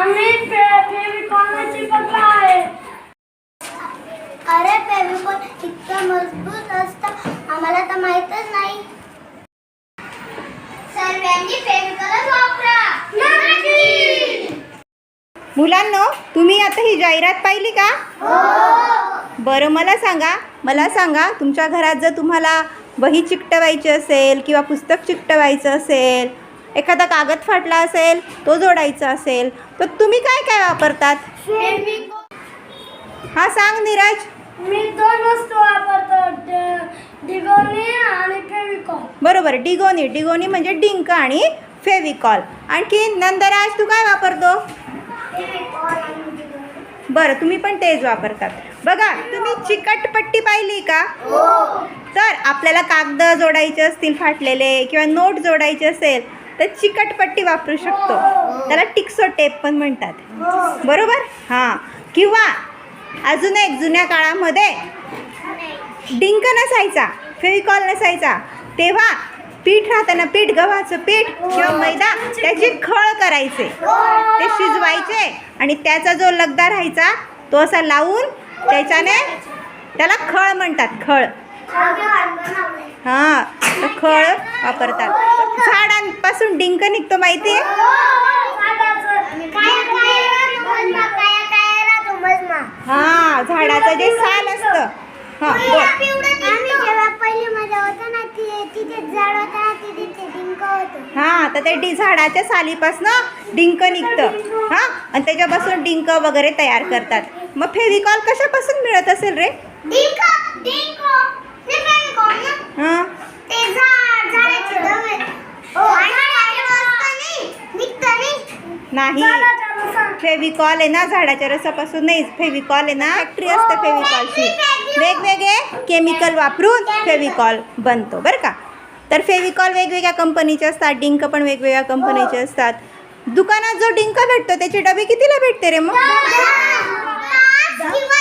आम्ही पप्पा आहे अरे मजबूत आम्हाला तर नाही. मुलांनो तुम्ही आता ही जाहिरात पाहिली का? हो. बरं मला सांगा. मला सांगा तुमच्या घरात जर तुम्हाला वही चिकटवायची असेल किंवा पुस्तक चिकटवायचं असेल एखादा कागद फाटला असेल तो जोडायचा असेल तर तुम्ही काय काय वापरतात? हा सांग नीरज. मी दोन वस्तू वापरतो डिगोनी आणि फेविकॉल. बरोबर डिगोनी. डिगोनी म्हणजे डिंक आणि फेविकॉल. आणखी नंदराज तू काय वापरतो? बरं तुम्ही पण तेच वापरतात. बघा तुम्ही चिकटपट्टी पाहिली का? तर आपल्याला कागद जोडायचे असतील फाटलेले किंवा नोट जोडायचे असेल तर चिकटपट्टी वापरू शकतो. त्याला टिक्सो टेप पण म्हणतात. बरोबर? हां. किंवा अजून एक जुन्या काळामध्ये डिंक नसायचा फेविकॉल नसायचा. तेव्हा पीठ राहताना पीठ गव्हाचं पीठ किंवा मैदा त्याची खळ करायचे. ते शिजवायचे आणि त्याचा जो लगदा राहायचा तो असा लावून त्याच्याने त्याला खळ म्हणतात खळ. हां खळ वापरतात. पासून डिंक निघतो माहिती आहे झाडाचं जे साल असतं. हा तर ते झाडाच्या सालीपासनं डिंक निघतं. हा आणि त्याच्यापासून डिंक वगैरे तयार करतात. मग फेविकॉल कशापासून मिळत असेल रे? डिंक डिंक ते फेविकॉल ना हां ते झाड झाडाचे दवे ओ झाडाचे रस्ता नाही निघतं नाही. फेविकॉल आहे ना झाडाच्या रसापासून नाही फेविकॉल आहे ना. फॅक्टरी असते फेविकॉलची. वेगवेगळे केमिकल वापरून फेविकॉल बनतो बरं का? तर फेविकॉल वेगवेगळ्या कंपनीचे असतात डिंक पण वेगवेगळ्या कंपनीचे असतात. दुकानात जो डिंक भेटतो त्याचे डबे कितीला भेटते रे मग? पाच किंवा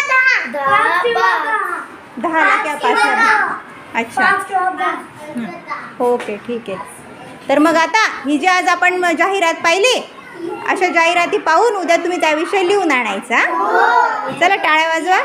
दहा. किंवा पाचला अच्छा. ओके ठीक आहे. तर मग आता ही जी आज आपण म- जाहिरात पाहिली अशा जाहिराती पाहून उद्या तुम्ही त्याविषयी लिहून आणायचा चला टाळ्या वाजवा.